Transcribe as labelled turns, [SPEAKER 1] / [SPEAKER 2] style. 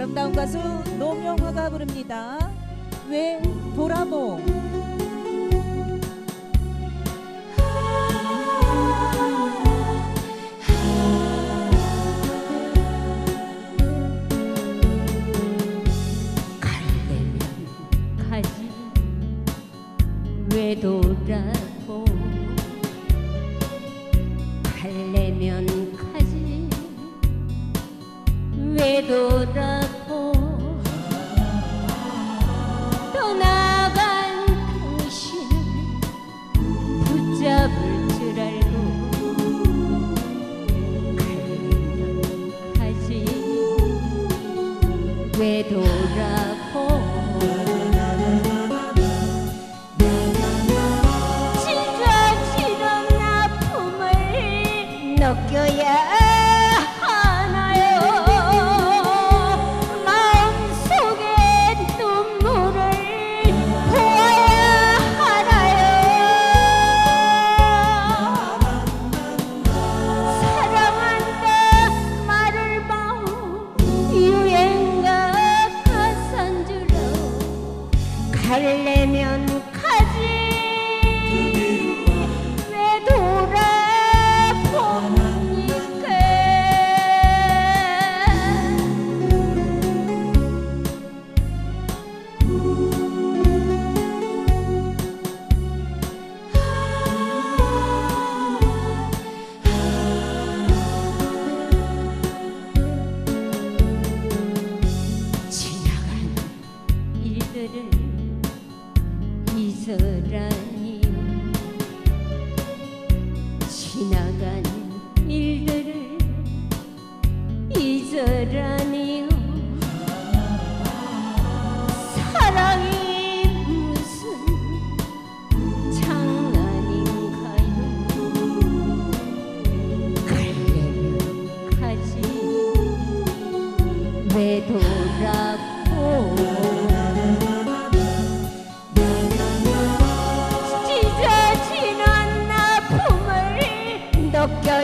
[SPEAKER 1] 아름다운 가수 노명화가 부릅니다. 왜 돌아보?
[SPEAKER 2] 돌아보 갈래면 가지 왜 돌아 왜 돌아보 찢어지는 잊으라니 지나간 일들을 잊으라니요. 사랑이 무슨 장난인가요? 갈래면 가지. 왜 돌아보 lo que